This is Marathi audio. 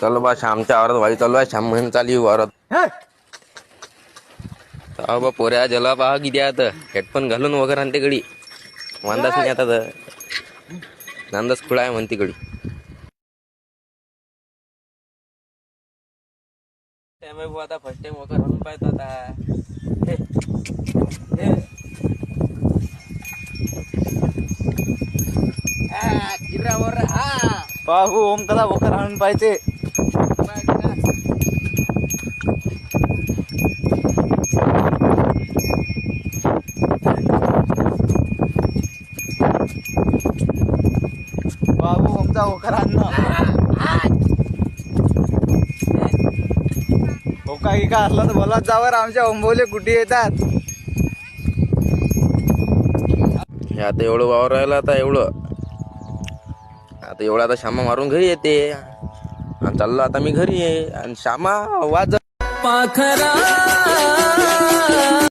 चल बा श्यामच्या वावरात वाई चालू आहे. श्याम म्हणून चालू आहे वावरात. हा. बा पोऱ्या जला पहा किती आता. हेडफोन घालून वगैरे आणते गडी वांदाच नाही आता तर. नांदाच खुळा आहे म्हणते गडी भाऊ आता फर्स्ट टाइम वगैरे आणून पाहतो आता. पाहू ओम कसा वखर आणून पाहिजे बाबू वखर आणणं ओका गिका असला तर बोलत जावर आमच्या ओंबोले कुठे येतात? हे आता एवढं वावर राहिलं आता एवढं. आता एवढं आता श्यामा मारून घरी येते. आणि चाललो आता मी घरी आहे. आणि श्यामा वाज पाखरा.